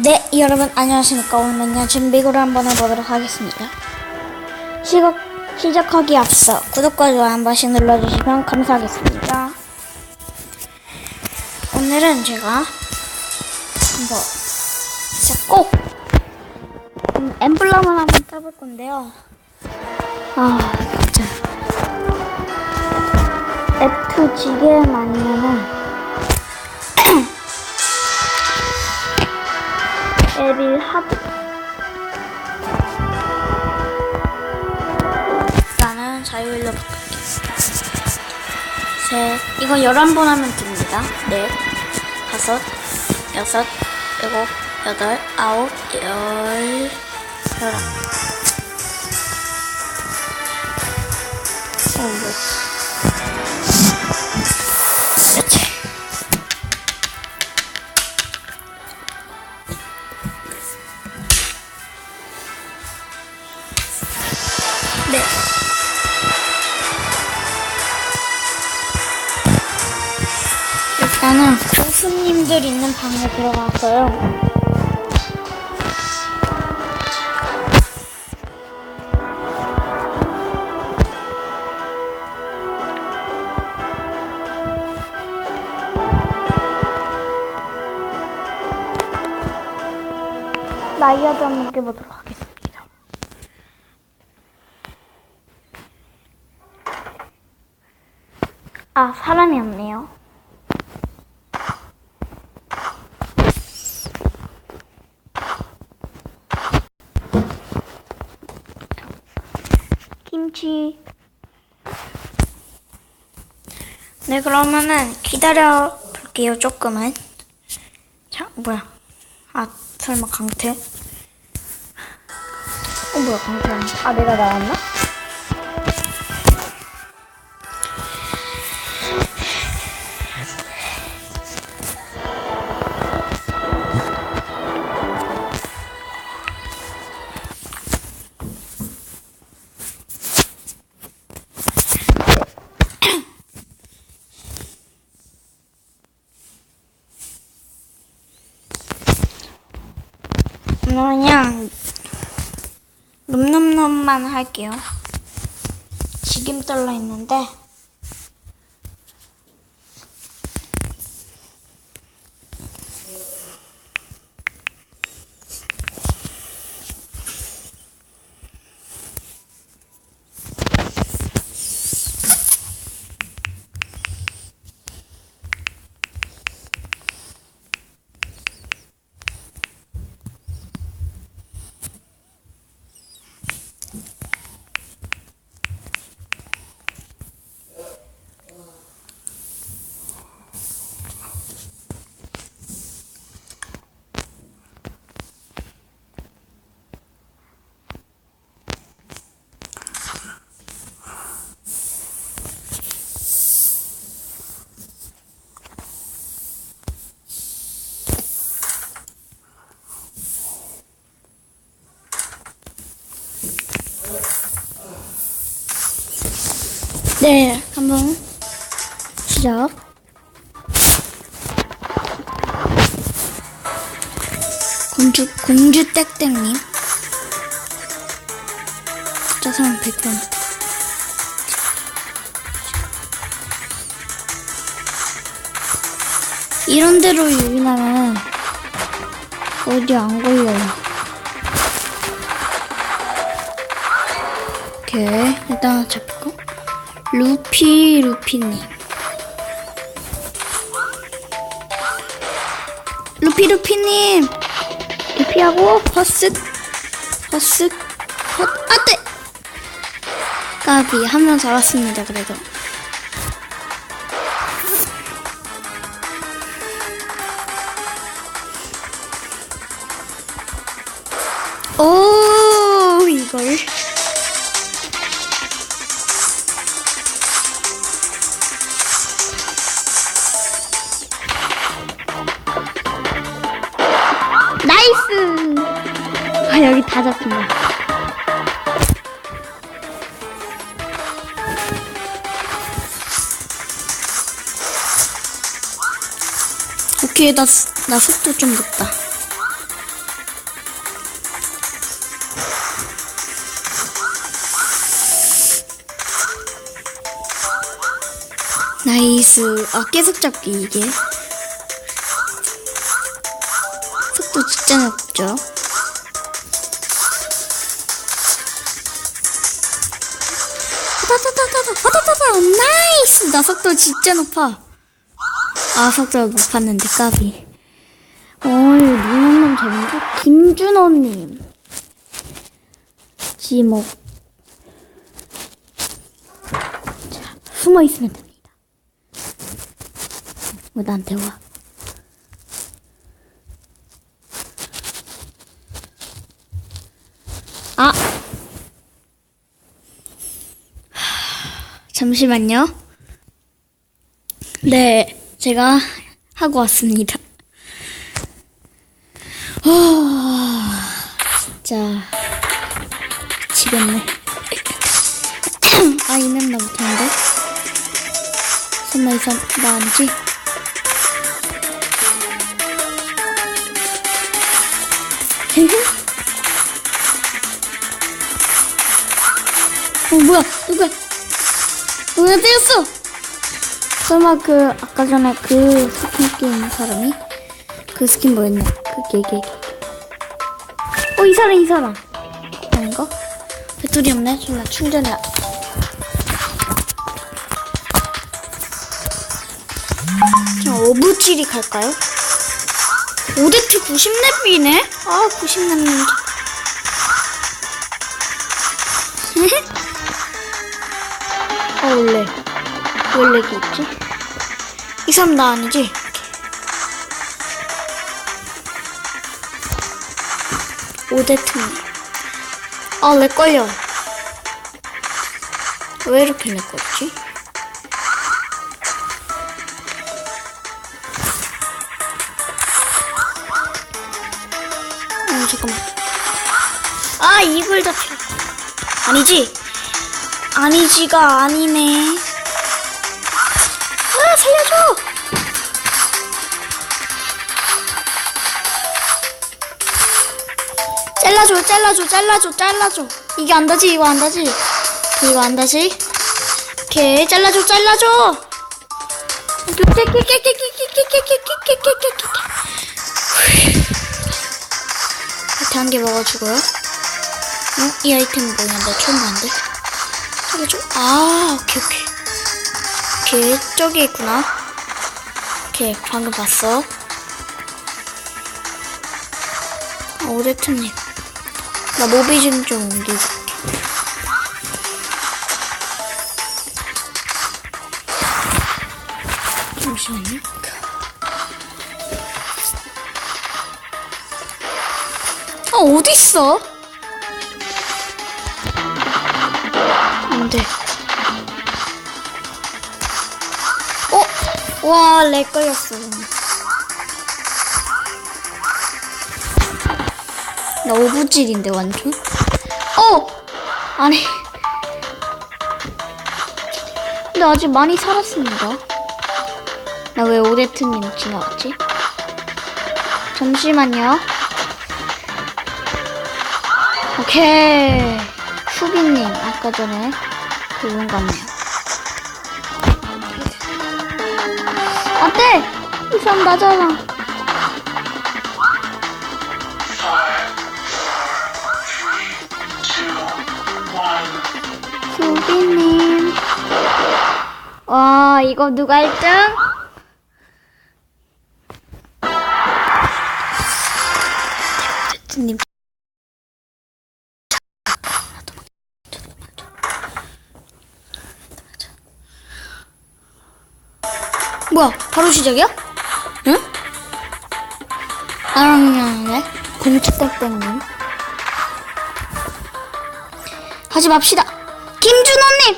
네, 여러분 안녕하십니까. 오늘은요, 준비구를 한번 해보도록 하겠습니다. 시작, 시작하기 앞서 구독과 좋아요 한 번씩 눌러주시면 감사하겠습니다. 오늘은 제가 한번 꼭 음, 엠블럼을 한번 따볼 건데요. 아, 진짜. F 지게음 아니면은 에빌 하드 나는 자유일로 바꾸겠습니다. 셋. 이거 11번 하면 됩니다. 넷 다섯 여섯 일곱 여덟 아홉 열 열한. 어, 뭐. 그렇지 교수님들 있는 방에 들어갔어요. 라이어드 한번 깨보도록 하겠습니다. 아, 사람이 없네요. 김치. 네, 그러면은 기다려 볼게요, 조금은. 자, 뭐야. 아, 설마 강태? 어, 뭐야, 강태 아니 아, 내가 나왔나? 놈놈놈만 할게요. 지금 떨려 있는데 네 한번 시작. 공주 공주 땡땡님 짜사람 100번 이런 데로 유인하면 어디 안 걸려요. 오케이 일단 잡고 루피 루피님. 루피 루피님. 루피하고 허쓱 허쓱 헛 아떼 까비. 한 명 잡았습니다 그래도 다 잡힌다. 오케이, 나, 나 속도 좀 높다. 나이스. 아, 계속 잡기, 이게. 속도 진짜 높죠? 타타타타, 나이스! 나 속도 진짜 높아. 아, 속도가 높았는데, 까비. 어이, 니놈놈 재밌고, 김준호님. 지목. 자, 숨어 있으면 됩니다. 왜 나한테 와? 아! 잠시만요. 네, 제가 하고 왔습니다. 와, 진짜 미치겠네. 아, 이면 나 못하는데? 설마 이선 나 아니지? 어, 뭐야? 누구야? 때렸어? 설마 그, 아까 전에 그 스킨 게임 사람이? 그 스킨 뭐였냐? 그 개개. 어, 이 사람, 이 사람. 아닌가? 배터리 없네? 졸라 충전해. 자, 어부지리 갈까요? 오데트 90렙이네? 아, 90렙. 아, 원래. 왜 렉이 있지? 이 사람 나 아니지? 오데트님. 아, 렉 걸려. 왜 이렇게 렉 걸지? 어, 잠깐만. 아, 이불 잡혀. 아니지? 아니지가 아니네. 아, 살려줘! 잘라줘, 잘라줘, 잘라줘, 잘라줘. 이게 안 다지, 이거 안 다지. 이거 안 다지. 오케이, 잘라줘, 잘라줘. 하트 한개 먹어주고요. 응? 이 아이템 뭐냐? 나 처음 봤는데. 좀, 아, 오케이, 오케이. 오케이, 저기 있구나. 오케이, 방금 봤어. 아, 오데트님. 나 모비 좀좀 올게. 잠시만요. 아, 어딨어? 돼. 어? 와, 렉 걸렸어. 나 오브질인데, 완전? 어! 아니. 근데 아직 많이 살았습니다. 나 왜 오데트님 지나갔지? 잠시만요. 오케이. 수빈님, 아까 전에 그분 같네요. 안 돼! 이 사람 나잖아. 수빈님. 와, 이거 누가 1등? 님 뭐야? 바로 시작이야? 응? 해 공치떡땡님 하지 맙시다. 김준호님.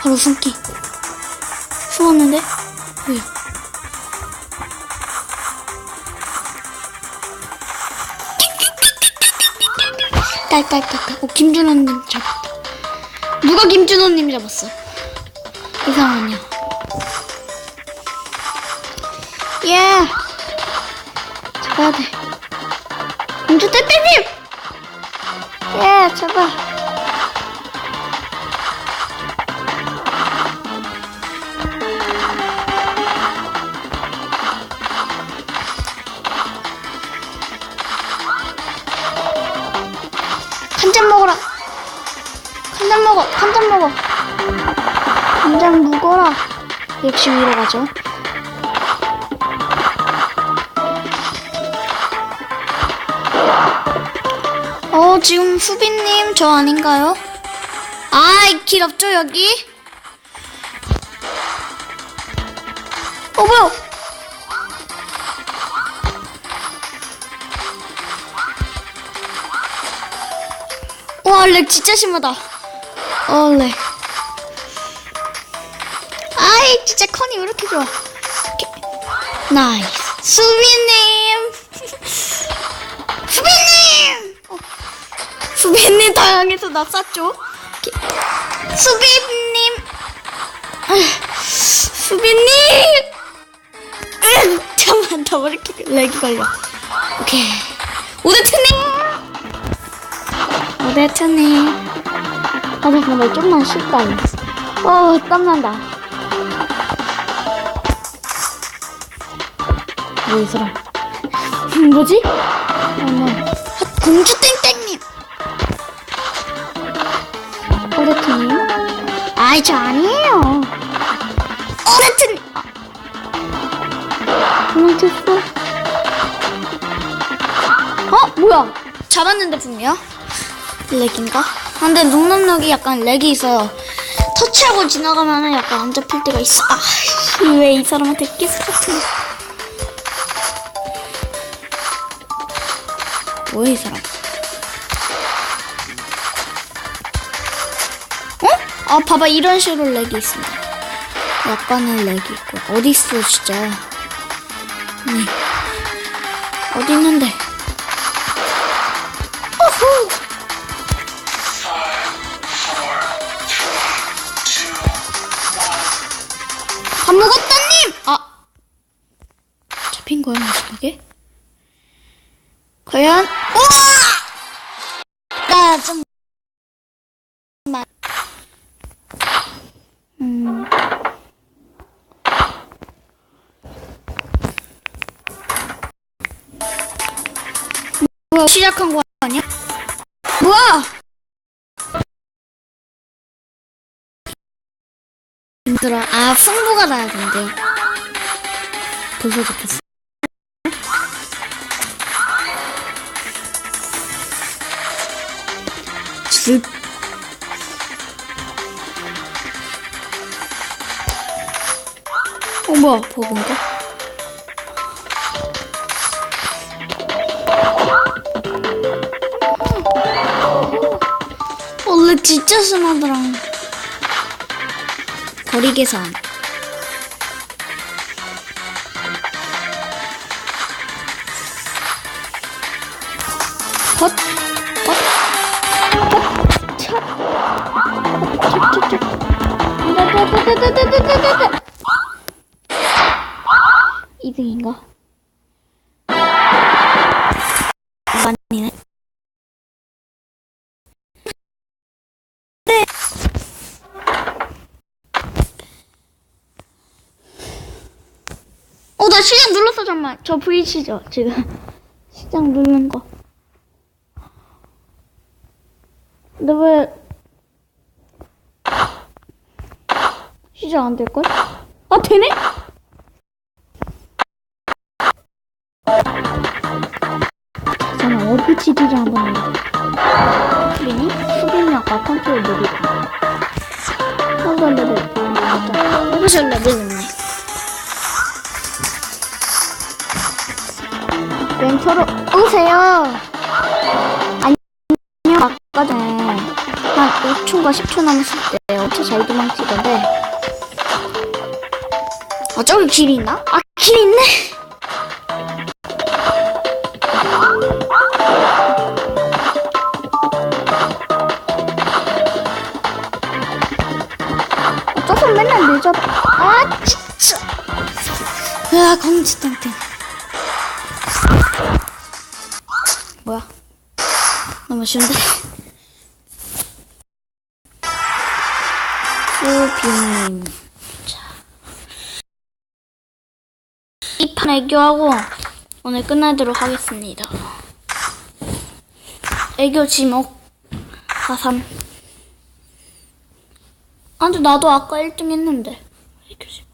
바로 숨기. 숨었는데? 뭐야? 딸딸딸딸. 오 김준호님 잡았다. 누가 김준호님 잡았어? 이상하냐. 예. 잡아야 돼. 김준 떼떼님! 예, 잡아. 한잔 먹 한잔 먹어 한잔 먹어. 한잔 묵어라. 역시 위로 가죠? 어 지금 후비님 저 아닌가요? 아이길 없죠 여기? 어 뭐야? 와렉 진짜 심하다. 어, 렉. 아이, 진짜 컨이 왜 이렇게 좋아? 나이스. 수빈님! 수빈님! 어, 수빈님 다양해서 나? 이렇게. 수빈님! 아, 수빈님! 으, 잠깐만, 나 왜 이렇게 렉이 걸려? 오케이. 오데트님! 오데트님. 아, 잠깐만, 좀만 쉽다. 어, 땀난다. 뭐이 사람? 음, 뭐지? 어머. 아, 공주 땡땡님. 오레트님. 아이 저 아니에요. 오레트님. 도망쳤어. 어 뭐야? 잡았는데 분명. 렉인가? 아, 근데 룩룩룩이 약간 렉이 있어요. 터치하고 지나가면은 약간 안 잡힐 때가 있어. 아, 왜 이 사람한테 계속 거. 뭐야 이 사람? 어? 아 봐봐 이런 식으로 렉이 있습니다. 약간의 렉이 있고 어디 있어 진짜? 네 어디 있는데? 어후. 밥 먹었다님! 아 잡힌 거야 마지막에? 과연 우와! 나 좀 음. 뭐야 시작한 거 아니야? 뭐야? 들어. 아 승부가 나야 된대. 벌써 잡혔어. 슥. 어, 뭐야, 버그인가? 원래 진짜 심하더라. 堀家さん。ほっ、っ、ほ、ちょ、ちょ、ちょ、ちょ、ちょ、ちょ、ちょ、ちょ、ちょ、ちょ、ちょ、ちょ、 나 시작 눌렀어, 잠만. 저 V치죠, 지금. 시작 누른 거. 근데 왜, 시작 안 될걸? 아, 되네? 잠깐만, 어피치기를 한번 해봐. 수빈이? 수빈이 아까 컨트롤 느리고. 한번 레벨. 맞다. 오브셜 레벨 멘토로 오세요. 안녕. 아까 전에 한 5초인가 10초 남았을 때 엄청 잘 도망치던데. 아, 저기 길이 있나? 아, 길 있네. 어쩌서 맨날 늦어. 아, 진짜. 으아, 공지 땡땡. 너무 쉬운데? 수빈님. 자. 이 판 애교하고 오늘 끝내도록 하겠습니다. 애교 지목 하삼. 아, 근데 나도 아까 1등 했는데. 교실.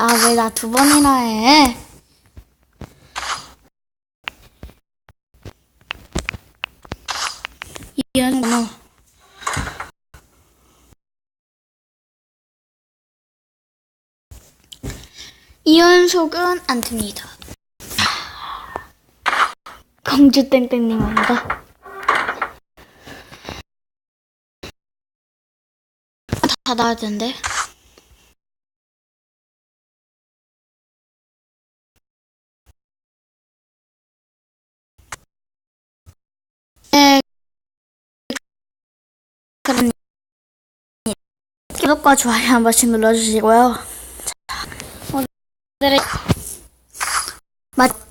아, 왜 나 두 번이나 해? 이연 번호. 이 연속은 안 됩니다. 공주 땡땡님 아닌가? 다 나와야 되는 구독과 좋아요 한 번씩 눌러주시고요. 자, 오늘의 맛